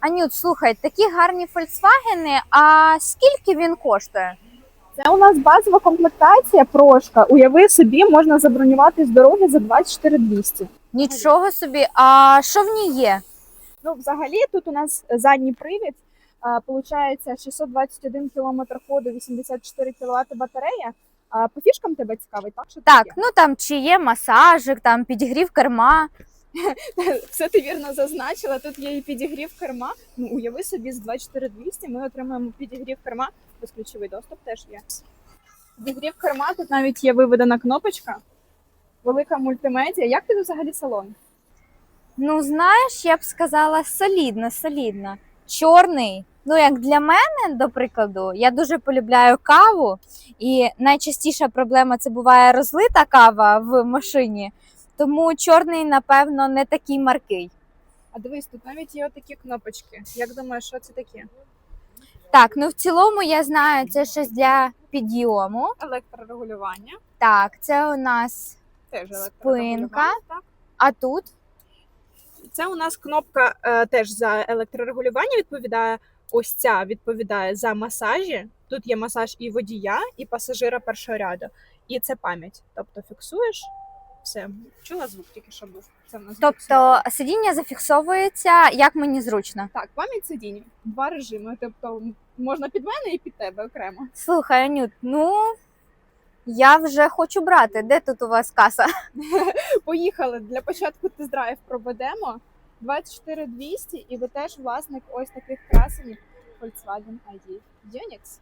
Анют, слухай, такі гарні Фольксвагени, а скільки він коштує? Це у нас базова комплектація прошка. Уяви собі, можна забронювати з дороги за 24 200. Нічого собі, а що в ній є? Ну, взагалі, тут у нас задній привід. А, Получається 621 км ходу, 84 кВт батарея. А по фішкам тебе цікавить, так? Що Так, тут ну там чи є масажик, там підігрів керма. все ти вірно зазначила. Тут є і підігрів керма. Ну, уяви собі, з 24 200 ми отримаємо підігрів керма, безключовий доступ теж є. Підігрів керма, тут навіть є виведена кнопочка, велика мультимедіа. Як тобі взагалі салон? Ну, знаєш, я б сказала, солідно, солідно. Чорний. Ну, як для мене, до прикладу, я дуже полюбляю каву, і найчастіша проблема це буває розлита кава в машині. Тому чорний, напевно, не такий маркий. А дивись, тут навіть є отакі кнопочки. Як думаєш, що це таке? Так, ну в цілому я знаю, це щось для підйому. Електрорегулювання. Так, це у нас Теж Спинка. Так. а тут Це у нас кнопка е, теж за електрорегулювання відповідає. Ось ця відповідає за масажі. Тут є масаж і водія, і пасажира першого ряду. І це пам'ять. Тобто фіксуєш все. Чула звук тільки що був. Це в нас тобто фіксовано. сидіння зафіксовується, як мені зручно. так, пам'ять сидінь, два режими. Тобто можна під мене і під тебе окремо. Слухай, Анют, ну я вже хочу брати. Де тут у вас каса? Поїхали для початку тест-драйв проведемо 24 200 і ви теж власник ось таких красенів Volkswagen ID Unix.